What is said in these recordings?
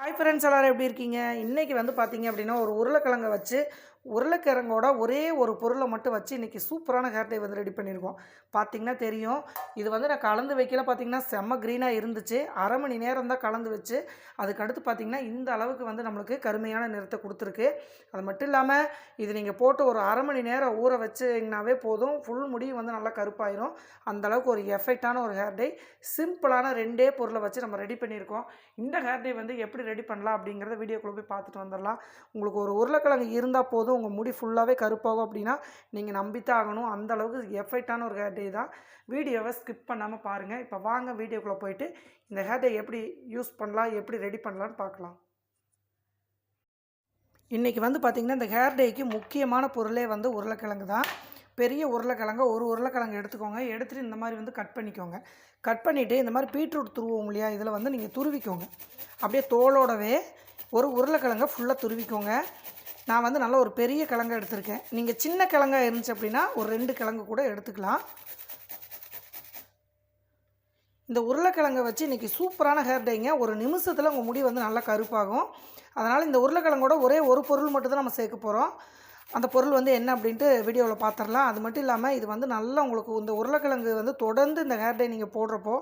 Hi friends எல்லோரும் எப்படி இருக்கீங்க? இன்றைக்கி வந்து பார்த்தீங்க அப்படின்னா ஒரு உருளைக்கிழங்கை வச்சு உருளைக்கிழங்கோட ஒரே ஒரு பொருளை மட்டும் வச்சு இன்றைக்கி சூப்பரான ஹேர் டை வந்து ரெடி பண்ணியிருக்கோம். பார்த்தீங்கன்னா தெரியும். இது வந்து நான் கலந்து வைக்கல பார்த்திங்கன்னா செம்ம க்ரீனாக இருந்துச்சு. அரை மணி நேரம் தான் கலந்து வச்சு அதுக்கடுத்து பார்த்தீங்கன்னா இந்த அளவுக்கு வந்து நம்மளுக்கு கருமையான நிறத்தை கொடுத்துருக்கு. அது மட்டும் இல்லாமல் இது நீங்கள் போட்டு ஒரு அரை மணி நேரம் ஊற வச்சிங்கனாவே போதும். ஃபுல் முடியும் வந்து நல்லா கருப்பாயிரும். அந்த அளவுக்கு ஒரு எஃபெக்டான ஒரு ஹேர் டை சிம்பிளான ரெண்டே பொருளை வச்சு நம்ம ரெடி பண்ணியிருக்கோம். இந்த ஹேர் டை வந்து எப்படி ரெடி பண்ணலாம் அப்படிங்கிறத வீடியோக்குள்ளே போய் பார்த்துட்டு வந்துடலாம். உங்களுக்கு ஒரு உருளைக்கிழங்கு இருந்தால் போதும். உங்கள் முடி ஃபுல்லாகவே கருப்பாகும் அப்படின்னா நீங்கள் நம்பித்தான் ஆகணும். அந்த அளவுக்கு எஃபெக்டான ஒரு ஹேர் டே தான். வீடியோவை ஸ்கிப் பண்ணாமல் பாருங்கள் இப்போ வாங்க வீடியோக்குள்ளே போயிட்டு இந்த ஹேர் டே எப்படி யூஸ் பண்ணலாம் எப்படி ரெடி பண்ணலான்னு பார்க்கலாம். இன்றைக்கி வந்து பார்த்திங்கன்னா இந்த ஹேர் டேக்கு முக்கியமான பொருளே வந்து உருளைக்கிழங்கு தான். பெரிய உருளைக்கிழங்க ஒரு உருளைக்கிழங்கு எடுத்துக்கோங்க. எடுத்துகிட்டு இந்த மாதிரி வந்து கட் பண்ணிக்கோங்க. கட் பண்ணிவிட்டு இந்த மாதிரி பீட்ரூட் துருவோம் இல்லையா இதில் வந்து நீங்கள் துருவிக்கோங்க. அப்படியே தோலோடவே ஒரு உருளைக்கிழங்க ஃபுல்லாக துருவிக்கோங்க. நான் வந்து நல்ல ஒரு பெரிய கிழங்கு எடுத்திருக்கேன். நீங்கள் சின்ன கிழங்கா இருந்துச்சு அப்படின்னா ஒரு ரெண்டு கிழங்கு கூட எடுத்துக்கலாம். இந்த உருளைக்கிழங்கை வச்சு இன்றைக்கி சூப்பரான ஹேர் டைங்க ஒரு நிமிஷத்தில் உங்கள் முடி வந்து நல்லா கருப்பாகும். அதனால் இந்த உருளைக்கிழங்கோட ஒரே ஒரு பொருள் மட்டும் தான் நம்ம சேர்க்க போகிறோம் அந்த பொருள் வந்து என்ன அப்படின்ட்டு வீடியோவில் பார்த்துடலாம் அது மட்டும் இல்லாமல் இது வந்து நல்லா உங்களுக்கு இந்த உருளைக்கிழங்கு வந்து தொடர்ந்து இந்த ஹேர் டை நீங்கள் போடுறப்போ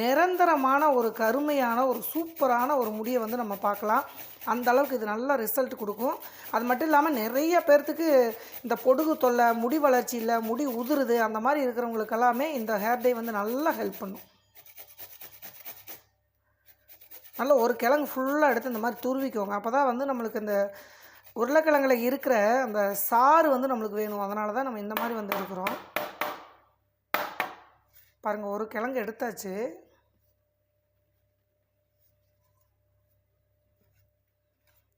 நிரந்தரமான ஒரு கருமையான ஒரு சூப்பரான ஒரு முடியை வந்து நம்ம பார்க்கலாம். அந்த அளவுக்கு இது நல்ல ரிசல்ட் கொடுக்கும். அது மட்டும் இல்லாமல் நிறைய பேர்த்துக்கு இந்த பொடுகு தொல்லை முடி வளர்ச்சி இல்லை முடி உதிருது அந்த மாதிரி இருக்கிறவங்களுக்கு எல்லாமே இந்த ஹேர் டை வந்து நல்லா ஹெல்ப் பண்ணும். நல்லா ஒரு கிழங்கு ஃபுல்லாக எடுத்து இந்த மாதிரி துருவிக்கோங்க. அப்போ தான் வந்து நம்மளுக்கு இந்த உருளைக்கிழங்குல இருக்கிற அந்த சாறு வந்து நம்மளுக்கு வேணும். அதனால தான் நம்ம இந்த மாதிரி வந்து எடுக்கிறோம். பாருங்கள் ஒரு கிழங்கு எடுத்தாச்சு.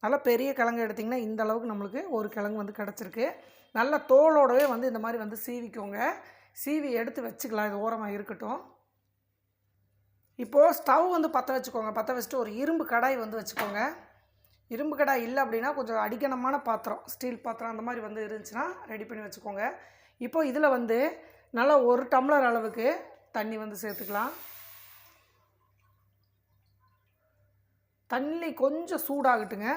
நல்லா பெரிய கிழங்கு எடுத்திங்கன்னா இந்த அளவுக்கு நம்மளுக்கு ஒரு கிழங்கு வந்து கிடச்சிருக்கு. நல்ல தோலோடவே வந்து இந்த மாதிரி வந்து சீவிக்கோங்க. சீவி எடுத்து வச்சுக்கலாம். இது ஓரமாக இருக்கட்டும். இப்போது ஸ்டவ் வந்து பற்ற வச்சுக்கோங்க. பற்ற வச்சுட்டு ஒரு இரும்பு கடாய் வந்து வச்சுக்கோங்க. இரும்பு கடாய் இல்லை அப்படின்னா கொஞ்சம் அடிக்கணமான பாத்திரம் ஸ்டீல் பாத்திரம் அந்த மாதிரி வந்து இருந்துச்சுன்னா ரெடி பண்ணி வச்சுக்கோங்க. இப்போ இதில் வந்து நல்லா ஒரு டம்ளர் அளவுக்கு தண்ணி வந்து சேர்த்துக்கலாம். தண்ணி கொஞ்சம் சூடாகட்டுங்க.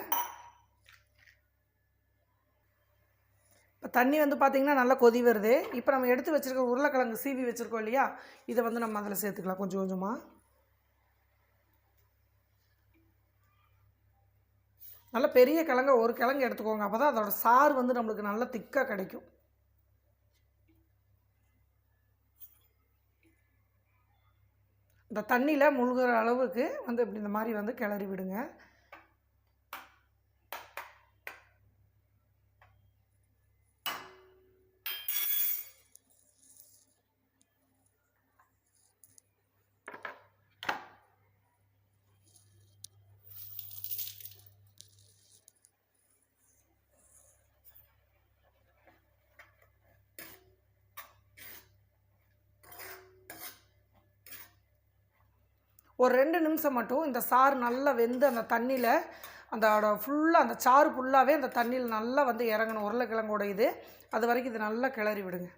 இப்போ தண்ணி வந்து பார்த்திங்கன்னா நல்லா கொதி வருது. இப்போ நம்ம எடுத்து வச்சுருக்க உருளைக்கிழங்கு சீவி வச்சுருக்கோம் இல்லையா? இதை வந்து நம்ம அதில் சேர்த்துக்கலாம் கொஞ்சம் கொஞ்சமாக நல்ல பெரிய கிழங்க ஒரு கிழங்கு எடுத்துக்கோங்க. அப்போ தான் அதோட சாறு வந்து நம்மளுக்கு நல்லா திக்காக கிடைக்கும். இந்த தண்ணியில் முழுகிற அளவுக்கு வந்து இப்படி இந்த மாதிரி வந்து கிளறி விடுங்க. ஒரு ரெண்டு நிமிஷம் மட்டும் இந்த சாறு நல்லா வெந்து அந்த தண்ணியில் அந்த ஃபுல்லாக அந்த சாறு ஃபுல்லாகவே அந்த தண்ணியில் நல்லா வந்து இறங்கணும் உருளைக்கிழங்கோட இது. அது வரைக்கும் இது நல்லா கிளறி விடுங்க.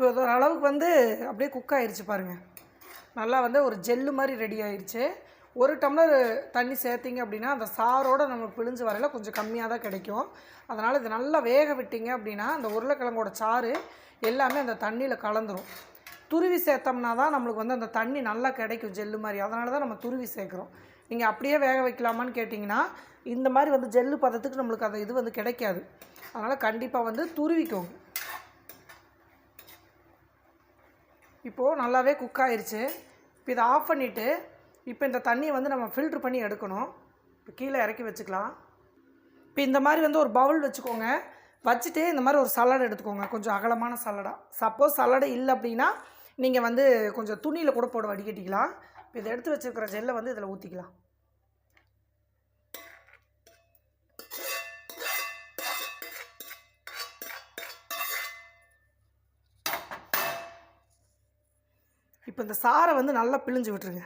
இப்போ ஒரு அளவுக்கு வந்து அப்படியே குக் ஆயிடுச்சு பாருங்கள் நல்லா வந்து ஒரு ஜெல்லு மாதிரி ரெடி ஆயிடுச்சு ஒரு டம்ளர் தண்ணி சேர்த்திங்க அப்படின்னா அந்த சாரோடு நம்ம பிழிஞ்சு வரையில் கொஞ்சம் கம்மியாக தான் கிடைக்கும். அதனால் இது நல்லா வேக விட்டிங்க அப்படின்னா அந்த உருளைக்கிழங்கோட சாறு எல்லாமே அந்த தண்ணியில் கலந்துரும். துருவி சேர்த்தோம்னா தான் நம்மளுக்கு வந்து அந்த தண்ணி நல்லா கிடைக்கும் ஜெல்லு மாதிரி. அதனால தான் நம்ம துருவி சேர்க்குறோம். நீங்கள் அப்படியே வேக வைக்கலாமான்னு கேட்டிங்கன்னா இந்த மாதிரி வந்து ஜெல்லு பதத்துக்கு நம்மளுக்கு அந்த இது வந்து கிடைக்காது. அதனால் கண்டிப்பாக வந்து துருவிக்கோங்க. இப்போது நல்லாவே குக் ஆயிடுச்சு இப்போ இதை ஆஃப் பண்ணிவிட்டு இப்போ இந்த தண்ணியை வந்து நம்ம ஃபில்ட்ரு பண்ணி எடுக்கணும். இப்போ கீழே இறக்கி வச்சுக்கலாம். இப்போ இந்த மாதிரி வந்து ஒரு பவுல் வச்சுக்கோங்க. வச்சுட்டு இந்த மாதிரி ஒரு சலடை எடுத்துக்கோங்க. கொஞ்சம் அகலமான சலடா சப்போஸ் சலடை இல்லை அப்படின்னா நீங்கள் வந்து கொஞ்சம் துணியில் கூட போட வடிகட்டிக்கலாம். இப்போ இதை எடுத்து வச்சுருக்கிற ஜெல்லை வந்து இதில் ஊற்றிக்கலாம் இப்போ இந்த சாரை வந்து நல்லா பிழிஞ்சு விட்டுருங்க.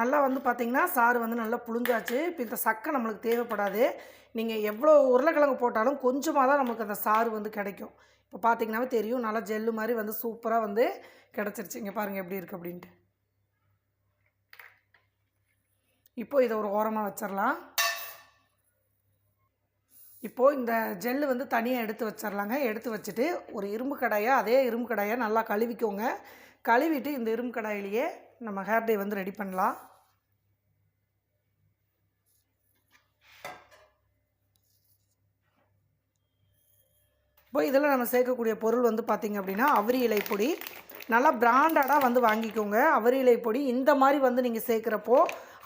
நல்லா வந்து பார்த்தீங்கன்னா சாறு வந்து நல்லா புழிஞ்சாச்சு இப்போ இந்த சக்கை நம்மளுக்கு தேவைப்படாது. நீங்கள் எவ்வளோ உருளைக்கிழங்கு போட்டாலும் கொஞ்சமாக தான் நம்மளுக்கு அந்த சாறு வந்து கிடைக்கும். இப்போ பார்த்தீங்கன்னாவே தெரியும். நல்லா ஜெல்லு மாதிரி வந்து சூப்பராக வந்து கிடச்சிருச்சு. இங்கே பாருங்கள் எப்படி இருக்குது அப்படின்ட்டு. இப்போது இதை ஒரு ஓரமாக வச்சிடலாம் இப்போது இந்த ஜெல்லு வந்து தனியாக எடுத்து வச்சிடலாங்க எடுத்து வச்சுட்டு ஒரு இரும்பு கடாயாக அதே இரும்பு கடாயாக நல்லா கழுவிக்கோங்க. கழுவிட்டு இந்த இரும்பு கடாயிலேயே நம்ம ஹேர் டே வந்து ரெடி பண்ணலாம். இப்போ இதில் நம்ம சேர்க்கக்கூடிய பொருள் வந்து பார்த்திங்க அப்படின்னா அவரி இலை பொடி. நல்லா பிராண்டடாக வந்து வாங்கிக்கோங்க. அவரி இலை பொடி இந்த மாதிரி வந்து நீங்கள் சேர்க்குறப்போ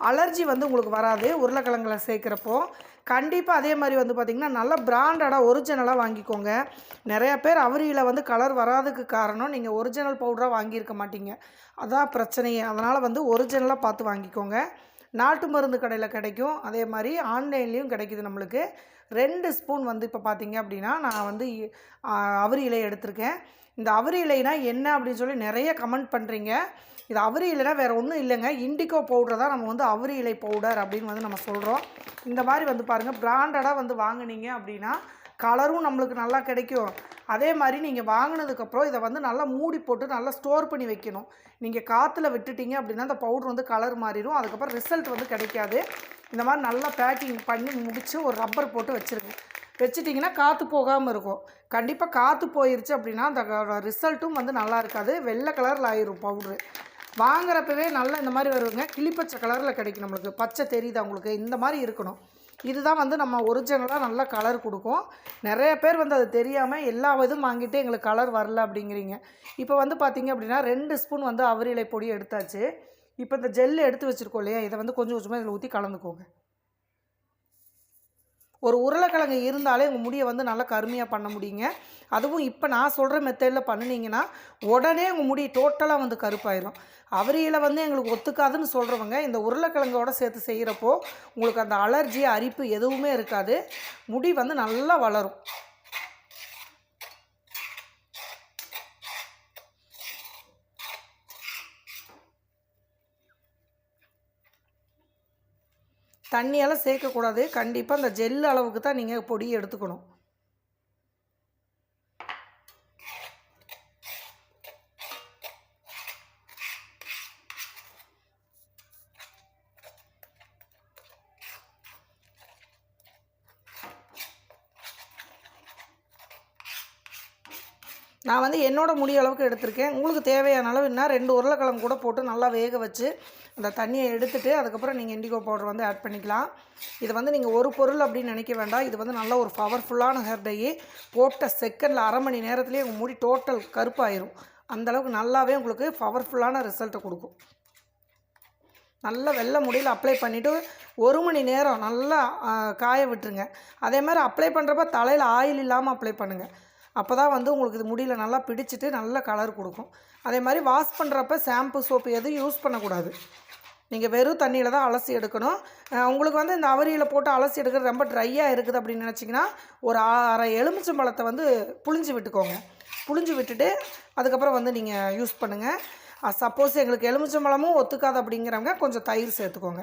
அலர்ஜி வந்து உங்களுக்கு வராது. உருளைக்கிழங்குல சேர்க்குறப்போ கண்டிப்பாக அதே மாதிரி வந்து பார்த்திங்கன்னா நல்ல பிராண்டடாக ஒரிஜினலாக வாங்கிக்கோங்க. நிறையா பேர் அவரியில் வந்து கலர் வராதுக்கு காரணம் நீங்கள் ஒரிஜினல் பவுடராக வாங்கியிருக்க மாட்டீங்க. அதான் பிரச்சனையே. அதனால் வந்து ஒரிஜினலாக பார்த்து வாங்கிக்கோங்க. நாட்டு மருந்து கடையில் கிடைக்கும். அதே மாதிரி ஆன்லைன்லேயும் கிடைக்குது நம்மளுக்கு. ரெண்டு ஸ்பூன் வந்து இப்போ பார்த்தீங்க அப்படின்னா நான் வந்து அவரி இலை எடுத்திருக்கேன். இந்த அவரி இலைனா என்ன அப்படின்னு சொல்லி நிறைய கமெண்ட் பண்ணுறீங்க இது அவரி இல்லைனா வேறு ஒன்றும் இல்லைங்க. இண்டிகோ பவுடர் தான் நம்ம வந்து அவரி இலை பவுடர் அப்படின்னு வந்து நம்ம சொல்கிறோம் இந்த மாதிரி வந்து பாருங்கள் பிராண்டடாக வந்து வாங்கினீங்க அப்படின்னா கலரும் நம்மளுக்கு நல்லா கிடைக்கும். அதே மாதிரி நீங்கள் வாங்கினதுக்கப்புறம் இதை வந்து நல்லா மூடி போட்டு நல்லா ஸ்டோர் பண்ணி வைக்கணும். நீங்கள் காற்றுல விட்டுட்டீங்க அப்படின்னா அந்த பவுடர் வந்து கலர் மாறிடும். அதுக்கப்புறம் ரிசல்ட் வந்து கிடைக்காது. இந்த மாதிரி நல்லா பேக்கிங் பண்ணி முடித்து ஒரு ரப்பர் போட்டு வச்சுருங்க. வச்சிட்டிங்கன்னா காற்று போகாமல் இருக்கும். கண்டிப்பாக காற்று போயிருச்சு அப்படின்னா அந்த ரிசல்ட்டும் வந்து நல்லா இருக்காது. வெள்ளை கலரில் ஆயிரும் பவுட்ரு வாங்குறப்பவே நல்லா இந்த மாதிரி வருவங்க கிளிப்பச்சை கலரில் கிடைக்கும் நம்மளுக்கு. பச்சை தெரியுது உங்களுக்கு? இந்த மாதிரி இருக்கணும். இதுதான் வந்து நம்ம ஒரிஜினலாக நல்லா கலர் கொடுக்கும். நிறைய பேர் வந்து அது தெரியாமல் எல்லா இதுவும் வாங்கிட்டு எங்களுக்கு கலர் வரல அப்படிங்கிறீங்க. இப்போ வந்து பார்த்தீங்க அப்படின்னா ரெண்டு ஸ்பூன் வந்து அவரிலை பொடி எடுத்தாச்சு. இப்போ இந்த ஜெல்லு எடுத்து வச்சுருக்கோம் இல்லையா? இதை வந்து கொஞ்சம் கொஞ்சமாக இதில் ஊற்றி கலந்துக்கோங்க. ஒரு உருளைக்கிழங்கு இருந்தாலே உங்கள் முடியை வந்து நல்லா கருமையாக பண்ண முடியுங்க. அதுவும் இப்போ நான் சொல்கிற மெத்தடில் பண்ணினீங்கன்னா உடனே உங்கள் முடி டோட்டலாக வந்து கருப்பாயிரும். அவரியில் வந்து எங்களுக்கு ஒத்துக்காதுன்னு சொல்கிறவங்க இந்த உருளைக்கிழங்கோடு சேர்த்து செய்கிறப்போ உங்களுக்கு அந்த அலர்ஜி அரிப்பு எதுவுமே இருக்காது. முடி வந்து நல்லா வளரும். தண்ணியெல்லாம் சேர்க்கக்கூடாது. கண்டிப்பாக அந்த ஜெல் அளவுக்கு தான் நீங்கள் பொடியை எடுத்துக்கணும். நான் வந்து என்னோட முடி அளவுக்கு எடுத்திருக்கேன். உங்களுக்கு தேவையான அளவு என்ன? ரெண்டு உருளைக்கிழங்கு கூட போட்டு நல்லா வேக வச்சு அந்த தண்ணியை எடுத்துகிட்டு அதுக்கப்புறம் நீங்கள் இண்டிகோ பவுடர் வந்து ஆட் பண்ணிக்கலாம். இது வந்து நீங்கள் ஒரு பொருள் அப்படின்னு நினைக்க வேண்டாம். இது வந்து நல்ல ஒரு பவர்ஃபுல்லான ஹேர் போட்ட செகண்டில் அரை மணி நேரத்துலேயே உங்கள் முடி டோட்டல் கருப்பாயிரும். அந்த அளவுக்கு நல்லாவே உங்களுக்கு பவர்ஃபுல்லான ரிசல்ட்டை கொடுக்கும். நல்லா வெள்ளை முடியில் அப்ளை பண்ணிவிட்டு ஒரு மணி நேரம் நல்லா காய விட்டுருங்க. அதே மாதிரி அப்ளை பண்ணுறப்ப தலையில் ஆயில் இல்லாமல் அப்ளை பண்ணுங்கள் அப்போ தான் வந்து உங்களுக்கு இது முடியில் நல்லா பிடிச்சிட்டு நல்ல கலர் கொடுக்கும். அதே மாதிரி வாஷ் பண்ணுறப்ப ஷாம்பு சோப்பு எதுவும் யூஸ் பண்ணக்கூடாது. நீங்கள் வெறும் தண்ணியில் தான் அலசி எடுக்கணும். உங்களுக்கு வந்து இந்த அவரியில் போட்டு அலசி எடுக்கிறது ரொம்ப ட்ரையாக இருக்குது அப்படின்னு நினச்சிங்கன்னா ஒரு அரை எலுமிச்சம்பழத்தை வந்து புழிஞ்சு விட்டுக்கோங்க. புழிஞ்சு விட்டுட்டு அதுக்கப்புறம் வந்து நீங்கள் யூஸ் பண்ணுங்கள் சப்போஸ் எங்களுக்கு எலுமிச்சம்பழமும் ஒத்துக்காது அப்படிங்கிறவங்க கொஞ்சம் தயிர் சேர்த்துக்கோங்க.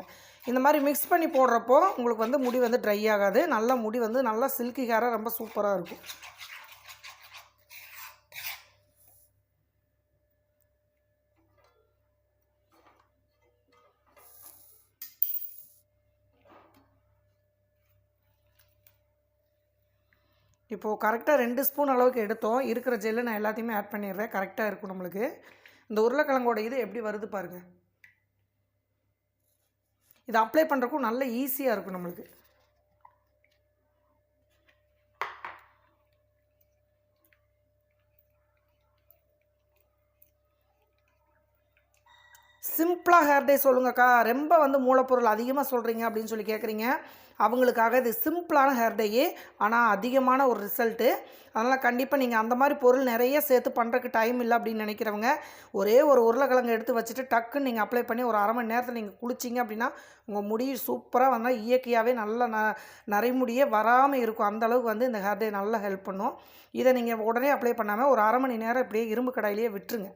இந்த மாதிரி மிக்ஸ் பண்ணி போடுறப்போ உங்களுக்கு வந்து முடி வந்து ட்ரை ஆகாது. நல்ல முடி வந்து நல்லா சில்கி ஹேராக ரொம்ப சூப்பராக இருக்கும். இப்போது கரெக்டாக ரெண்டு ஸ்பூன் அளவுக்கு எடுத்தோம். இருக்கிற ஜெல்லு நான் எல்லாத்தையுமே ஆட் பண்ணிடுறேன். கரெக்டாக இருக்கும் நம்மளுக்கு. இந்த உருளைக்கிழங்கோட இது எப்படி வருது பாருங்கள் இதை அப்ளை பண்ணுறக்கும் நல்ல ஈஸியாக இருக்கும் நம்மளுக்கு. சிம்பிளாக ஹேர் டே சொல்லுங்கக்கா. ரொம்ப வந்து மூலப்பொருள் அதிகமாக சொல்கிறீங்க அப்படின்னு சொல்லி கேட்குறீங்க அவங்களுக்காக இது சிம்பிளான ஹேர் டேயே ஆனால் அதிகமான ஒரு ரிசல்ட்டு. அதனால் கண்டிப்பாக நீங்கள் அந்த மாதிரி பொருள் நிறைய சேர்த்து பண்ணுறக்கு டைம் இல்லை அப்படின்னு நினைக்கிறவங்க ஒரே ஒரு உருளைக்கிழங்கு எடுத்து வச்சுட்டு டக்குன்னு நீங்கள் அப்ளை பண்ணி ஒரு அரை மணி நேரத்தில் நீங்கள் குளிச்சிங்க அப்படின்னா உங்கள் முடி சூப்பராக வந்தால் இயற்கையாகவே நல்ல ந நரைமுடியே வராமல் இருக்கும். அந்தளவுக்கு வந்து இந்த ஹேர் டே நல்லா ஹெல்ப் பண்ணும். இதை நீங்கள் உடனே அப்ளை பண்ணாமல் ஒரு அரை மணி நேரம் இப்படியே இரும்பு கடாயிலேயே விட்டுருங்க.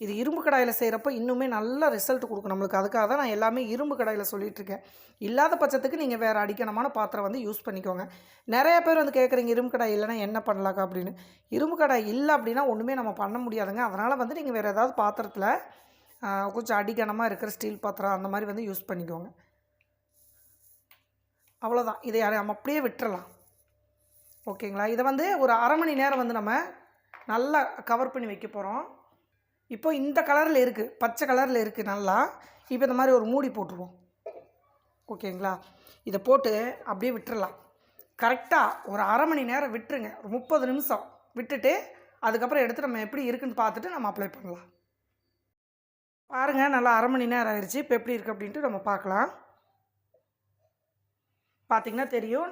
இது இரும்பு கடாயில் செய்கிறப்ப இன்னுமே நல்ல ரிசல்ட் கொடுக்கும் நம்மளுக்கு. அதுக்காக தான் நான் எல்லாமே இரும்பு கடாயில் சொல்லிகிட்ருக்கேன் இல்லாத பட்சத்துக்கு நீங்கள் வேறு அடிக்கணமான பாத்திரம் வந்து யூஸ் பண்ணிக்கோங்க. நிறைய பேர் வந்து கேட்குறீங்க இரும்பு கடாய் இல்லைன்னா என்ன பண்ணலாக்கா? அப்படின்னு. இரும்பு கடாய் இல்லை அப்படின்னா ஒன்றுமே நம்ம பண்ண முடியாதுங்க. அதனால் வந்து நீங்கள் வேறு ஏதாவது பாத்திரத்தில் கொஞ்சம் அடிக்கணமாக இருக்கிற ஸ்டீல் பாத்திரம் அந்த மாதிரி வந்து யூஸ் பண்ணிக்கோங்க. அவ்வளோதான் இதை நம்ம அப்படியே விட்டுறலாம். ஓகேங்களா? இதை வந்து ஒரு அரை மணி நேரம் வந்து நம்ம நல்லா கவர் பண்ணி வைக்க போகிறோம் இப்போ இந்த கலரில் இருக்குது பச்சை கலரில் இருக்குது நல்லா. இப்போ இந்த மாதிரி ஒரு மூடி போட்டுருவோம். ஓகேங்களா? இதை போட்டு அப்படியே விட்டுறலாம். கரெக்டாக ஒரு அரை மணி நேரம் விட்டுருங்க. ஒரு முப்பது நிமிஷம் விட்டுட்டு அதுக்கப்புறம் எடுத்து நம்ம எப்படி இருக்குன்னு பார்த்துட்டு நம்ம அப்ளை பண்ணலாம். பாருங்கள் நல்லா அரை மணி நேரம் ஆயிடுச்சு இப்போ எப்படி இருக்குது அப்படின்ட்டு நம்ம பார்க்கலாம். பார்த்திங்கன்னா தெரியும்.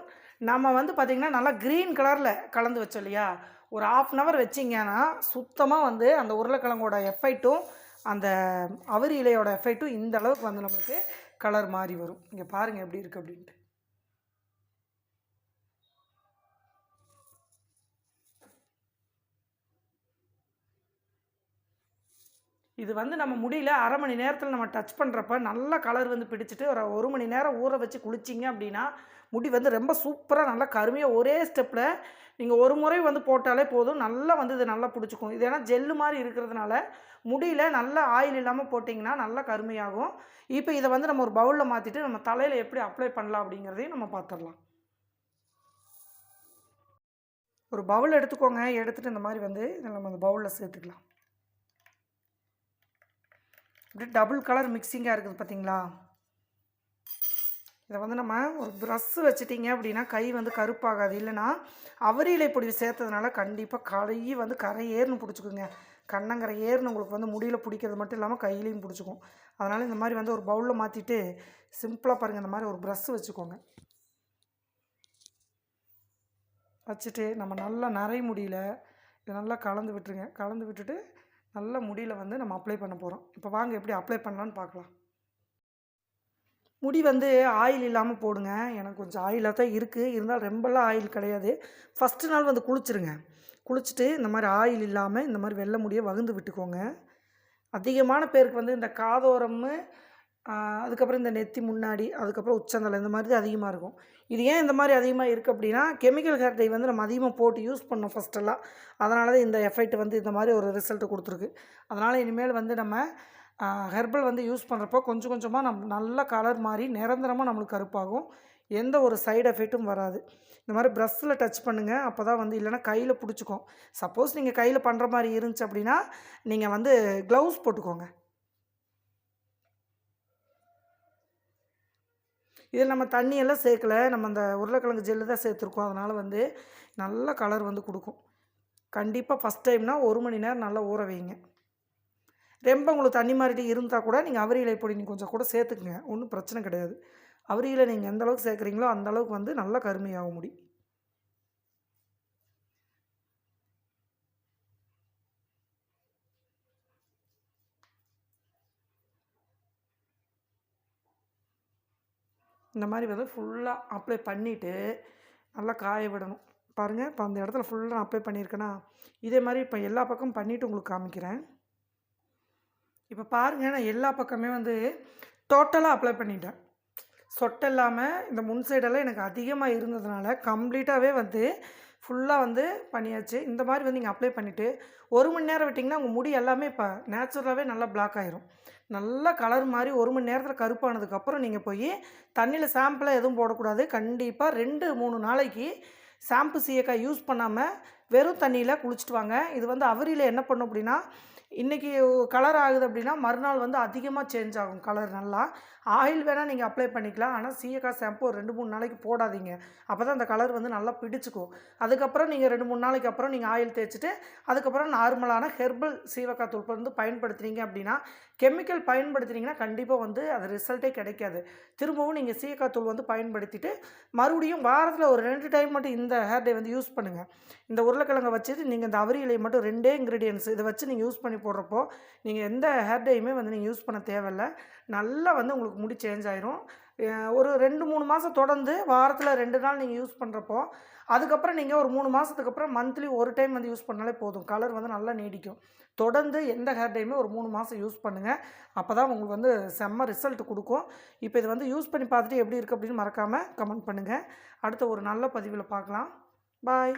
நம்ம வந்து பார்த்திங்கன்னா நல்லா க்ரீன் கலரில் கலந்து வச்சோம் இல்லையா? ஒரு ஆஃப் அன் ஹவர் வச்சிங்கன்னா சுத்தமாக வந்து அந்த உருளைக்கிழங்கோட எஃபெக்ட்டும் அந்த அவரி இலையோட எஃபெக்ட்டும் இந்த அளவுக்கு வந்து நம்மளுக்கு கலர் மாறி வரும். இங்கே பாருங்கள் எப்படி இருக்குது அப்படின்ட்டு. இது வந்து நம்ம முடியல அரை மணி நேரத்தில் நம்ம டச் பண்ணுறப்ப நல்ல கலர் வந்து பிடிச்சிட்டு ஒரு ஒரு மணி நேரம் ஊற வச்சு குளிச்சிங்க அப்படின்னா முடி வந்து ரொம்ப சூப்பராக நல்லா கருமையாக ஒரே ஸ்டெப்பில் நீங்கள் ஒரு முறை வந்து போட்டாலே போதும். நல்லா வந்து இது நல்லா பிடிச்சிக்கும். இது ஏன்னா ஜெல்லு மாதிரி இருக்கிறதுனால முடியல நல்ல ஆயில் இல்லாமல் போட்டிங்கன்னா நல்லா கருமையாகும். இப்போ இதை வந்து நம்ம ஒரு பவுலில் மாற்றிட்டு நம்ம தலையில் எப்படி அப்ளை பண்ணலாம் அப்படிங்கிறதையும் நம்ம பார்த்துடலாம் ஒரு பவுல் எடுத்துக்கோங்க. எடுத்துகிட்டு இந்த மாதிரி வந்து இதில் நம்ம அந்த பவுலில் சேர்த்துக்கலாம். இப்படி டபுள் கலர் மிக்சிங்காக இருக்குது பார்த்தீங்களா இதை வந்து நம்ம ஒரு ப்ரஷ் வச்சுட்டிங்க அப்படின்னா கை வந்து கருப்பாகாது. இல்லைன்னா அவரிலை பொடி சேர்த்ததுனால கண்டிப்பாக கை வந்து கரை ஏறுனு பிடிச்சிக்குங்க. கண்ணங்கரை ஏறுனு உங்களுக்கு வந்து முடியில் பிடிக்கிறது மட்டும் இல்லாமல் கையிலையும் பிடிச்சிக்கும். அதனால் இந்த மாதிரி வந்து ஒரு பவுலில் மாற்றிட்டு சிம்பிளாக பாருங்கள் இந்த மாதிரி ஒரு ப்ரஷ் வச்சுக்கோங்க. வச்சுட்டு நம்ம நல்லா நரை முடியல இதை நல்லா கலந்து விட்டுருங்க. கலந்து விட்டுட்டு நல்ல முடியில் வந்து நம்ம அப்ளை பண்ண போகிறோம் இப்போ வாங்க எப்படி அப்ளை பண்ணலான்னு பார்க்கலாம் முடி வந்து ஆயில் இல்லாமல் போடுங்க. எனக்கு கொஞ்சம் ஆயிலாக தான் இருக்குது இருந்தாலும் ரொம்பலாம் ஆயில் கிடையாது. ஃபஸ்ட்டு நாள் வந்து குளிச்சிருங்க. குளிச்சுட்டு இந்த மாதிரி ஆயில் இல்லாமல் இந்த மாதிரி வெள்ளை முடியை வகுந்து விட்டுக்கோங்க. அதிகமான பேருக்கு வந்து இந்த காதோரம்னு அதுக்கப்புறம் இந்த நெத்தி முன்னாடி அதுக்கப்புறம் உச்சந்தலை இந்த மாதிரி தான் அதிகமாக இருக்கும். இது ஏன் இந்த மாதிரி அதிகமாக இருக்குது அப்படின்னா கெமிக்கல் ஹேர் டை வந்து நம்ம அதிகமாக போட்டு யூஸ் பண்ணோம் ஃபஸ்ட்டெல்லாம் அதனால தான் இந்த எஃபெக்ட் வந்து இந்த மாதிரி ஒரு ரிசல்ட் கொடுத்துருக்கு. அதனால் இனிமேல் வந்து நம்ம ஹெர்பல் வந்து யூஸ் பண்ணுறப்போ கொஞ்சம் கொஞ்சமாக நம் நல்ல கலர் மாதிரி நிரந்தரமாக நம்மளுக்கு கருப்பாகும். எந்த ஒரு சைடு எஃபெக்ட்டும் வராது. இந்த மாதிரி ப்ரஷ்ஷில் டச் பண்ணுங்கள் அப்போ தான் வந்து இல்லைன்னா கையில் பிடிச்சிக்கும். சப்போஸ் நீங்கள் கையில் பண்ணுற மாதிரி இருந்துச்சு அப்படின்னா நீங்கள் வந்து க்ளவுஸ் போட்டுக்கோங்க. இதில் நம்ம தண்ணியெல்லாம் சேர்க்கல. நம்ம அந்த உருளைக்கிழங்கு ஜெல்லு தான் சேர்த்துருக்கோம். அதனால் வந்து நல்ல கலர் வந்து கொடுக்கும். கண்டிப்பாக ஃபஸ்ட் டைம்னா ஒரு மணி நேரம் நல்லா ஊற வைங்க. ரொம்ப உங்களுக்கு தண்ணி மாறிட்டு இருந்தால் கூட நீங்கள் அவரி இலை பொடி நீங்கள் கொஞ்சம் கூட சேர்த்துக்குங்க. ஒன்றும் பிரச்சனை கிடையாது. அவரியலை நீங்கள் எந்த அளவுக்கு சேர்க்குறீங்களோ அந்தளவுக்கு வந்து நல்லா கருமையாக முடியும் இந்த மாதிரி வந்து ஃபுல்லாக அப்ளை பண்ணிவிட்டு நல்லா காய விடணும். பாருங்கள் இப்போ அந்த இடத்துல ஃபுல்லாக நான் அப்ளை பண்ணியிருக்கேனா இதே மாதிரி இப்போ எல்லா பக்கமும் பண்ணிவிட்டு உங்களுக்கு காமிக்கிறேன். இப்போ பாருங்கள் நான் எல்லா பக்கமே வந்து டோட்டலாக அப்ளை பண்ணிட்டேன். சொட்டை இல்லாமல் இந்த முன் சைடெல்லாம் எனக்கு அதிகமாக இருந்ததுனால கம்ப்ளீட்டாகவே வந்து ஃபுல்லாக வந்து பண்ணியாச்சு. இந்த மாதிரி வந்து நீங்கள் அப்ளை பண்ணிவிட்டு ஒரு மணி நேரம் விட்டிங்கன்னா உங்கள் முடி எல்லாமே இப்போ நேச்சுரலாகவே நல்லா பிளாக் ஆயிரும். நல்லா கலர் மாதிரி ஒரு மணி நேரத்தில் கருப்பானதுக்கப்புறம் நீங்கள் போய் தண்ணியில் சாம்பிளாக எதுவும் போடக்கூடாது. கண்டிப்பாக ரெண்டு மூணு நாளைக்கு ஷாம்பு சீயக்காய் யூஸ் பண்ணாமல் வெறும் தண்ணியில் குளிச்சுட்டு வாங்க. இது வந்து அவரியில் என்ன பண்ணும் அப்படின்னா இன்றைக்கி கலர் ஆகுது அப்படின்னா மறுநாள் வந்து அதிகமாக சேஞ்ச் ஆகும் கலர் நல்லா. ஆயில் வேணால் நீங்கள் அப்ளை பண்ணிக்கலாம். ஆனால் சீயக்காய் ஷாம்பு ஒரு ரெண்டு மூணு நாளைக்கு போடாதீங்க. அப்போ தான் அந்த கலர் வந்து நல்லா பிடிச்சிக்கும். அதுக்கப்புறம் நீங்கள் ரெண்டு மூணு நாளைக்கு அப்புறம் நீங்கள் ஆயில் தேய்ச்சிட்டு அதுக்கப்புறம் நார்மலான ஹெர்பல் சீவக்காய் தூள் வந்து பயன்படுத்துகிறீங்க அப்படின்னா கெமிக்கல் பயன்படுத்துனீங்கன்னா கண்டிப்பாக வந்து அது ரிசல்ட்டே கிடைக்காது. திரும்பவும் நீங்கள் சீக்காத்தூள் வந்து பயன்படுத்திட்டு மறுபடியும் வாரத்தில் ஒரு ரெண்டு டைம் மட்டும் இந்த ஹேர் டே வந்து யூஸ் பண்ணுங்கள் இந்த உருளைக்கிழங்கை வச்சுட்டு நீங்கள் இந்த அவரி இலையை மட்டும் ரெண்டே இன்க்ரீடியன்ஸ் இதை வச்சு நீங்கள் யூஸ் பண்ணி போடுறப்போ நீங்கள் எந்த ஹேர் டேயுமே வந்து நீங்கள் யூஸ் பண்ண தேவையில்லை. நல்லா வந்து உங்களுக்கு முடி சேஞ்ச் ஆயிரும். ஒரு ரெண்டு மூணு மாதம் தொடர்ந்து வாரத்தில் ரெண்டு நாள் நீங்கள் யூஸ் பண்ணுறப்போ அதுக்கப்புறம் நீங்கள் ஒரு மூணு மாதத்துக்கு அப்புறம் மந்த்லி ஒரு டைம் வந்து யூஸ் பண்ணாலே போதும். கலர் வந்து நல்லா நீடிக்கும். தொடர்ந்து எந்த ஹேர் டைமே ஒரு மூணு மாதம் யூஸ் பண்ணுங்கள் அப்போ தான் உங்களுக்கு வந்து செம்ம ரிசல்ட் கொடுக்கும். இப்போ இது வந்து யூஸ் பண்ணி பார்த்துட்டு எப்படி இருக்குது அப்படின்னு மறக்காமல் கமெண்ட் பண்ணுங்கள் அடுத்த ஒரு நல்ல பதிவில் பார்க்கலாம். பாய்